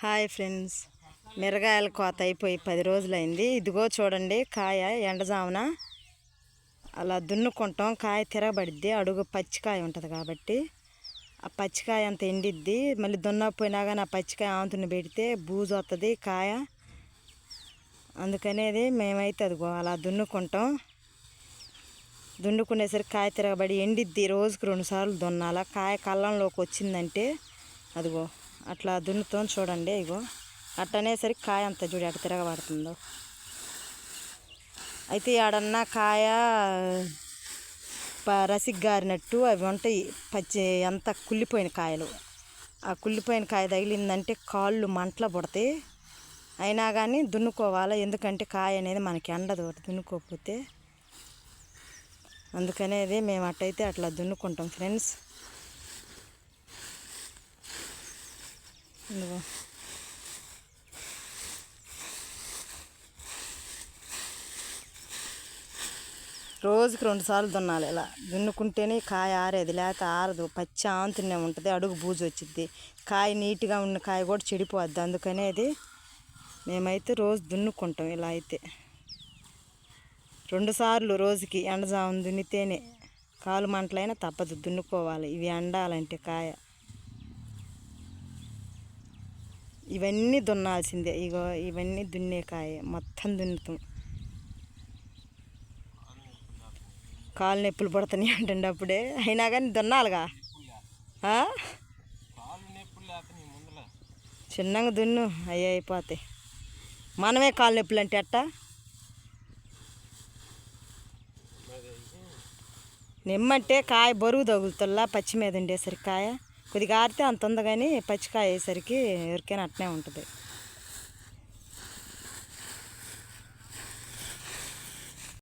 Hi friends. మిరగాయల కోత అయిపోయి పది రోజులైంది. ఇదిగో చూడండి కాయ ఎండజామున అలా దున్నుకుంటాం. కాయ తిరగబడిద్ది. అడుగు పచ్చికాయ ఉంటుంది కాబట్టి. ఆ పచ్చికాయ అంత ఎండిద్ది. మళ్ళీ దున్నపోయినా కానీ ఆ పచ్చికాయ ఆంతుని పెడితే బూజు వస్తుంది కాయ. అందుకనేది మేమైతే అదిగో అలా దున్నుకుంటాం. దున్నుకునేసరికి కాయ తిరగబడి ఎండిద్ది. రోజుకు రెండుసార్లు దున్నాల. కాయ కళ్ళంలోకి వచ్చిందంటే అదిగో అట్లా దున్నుతో చూడండి ఇగో. అట్టనేసరికి కాయ అంత చూడు అటు తిరగబడుతుందో. అయితే ఆడన్నా కాయ ప రసిక్ గారినట్టు అవి ఉంటాయి. పచ్చి అంత కుళ్ళిపోయిన కాయలు. ఆ కుళ్ళిపోయిన కాయ తగిలిందంటే కాళ్ళు మంటల పుడతాయి. అయినా కానీ దున్నుకోవాలి? ఎందుకంటే కాయ అనేది మనకి ఎండదు దున్నుకోకపోతే. అందుకనేది మేము అట్టయితే అట్లా దున్నుకుంటాం ఫ్రెండ్స్. ఇదిగో రోజుకి రెండు సార్లు దున్నాలి ఇలా. దున్నుకుంటేనే కాయ ఆరేది లేకపోతే ఆరదు. పచ్చి ఆంతునే ఉంటుంది అడుగు బూజు వచ్చింది కాయ నీట్గా ఉన్న కాయ కూడా చెడిపోద్ది. అందుకనేది మేమైతే రోజు దున్నుకుంటాం ఇలా అయితే. రెండు సార్లు రోజుకి ఎండజాము దున్నితేనే కాలు మంటలైనా తప్పదు దున్నుకోవాలి. ఇవి ఎండాలంటే కాయ. ఇవన్నీ దున్నాల్సిందే. ఇగో ఇవన్నీ దున్నే కాయ. మొత్తం దున్నుతాం. కాలు నొప్పులు పడుతున్నాయి అంటుండే అప్పుడే. అయినా కానీ దున్నాలిగా? చిన్నగా దున్ను. అయ్యి అయిపోతాయి. మనమే కాలు నొప్పులు అంటే అట్ట నిమ్మంటే కాయ బరువు తగులుతుల్లా పచ్చి మీద ఉండేసరికి కాయ? కొద్దిగా ఆరితే అంత ఉంది కానీ పచ్చికాయ వేసరికి ఎవరికైనా అట్నే ఉంటుంది.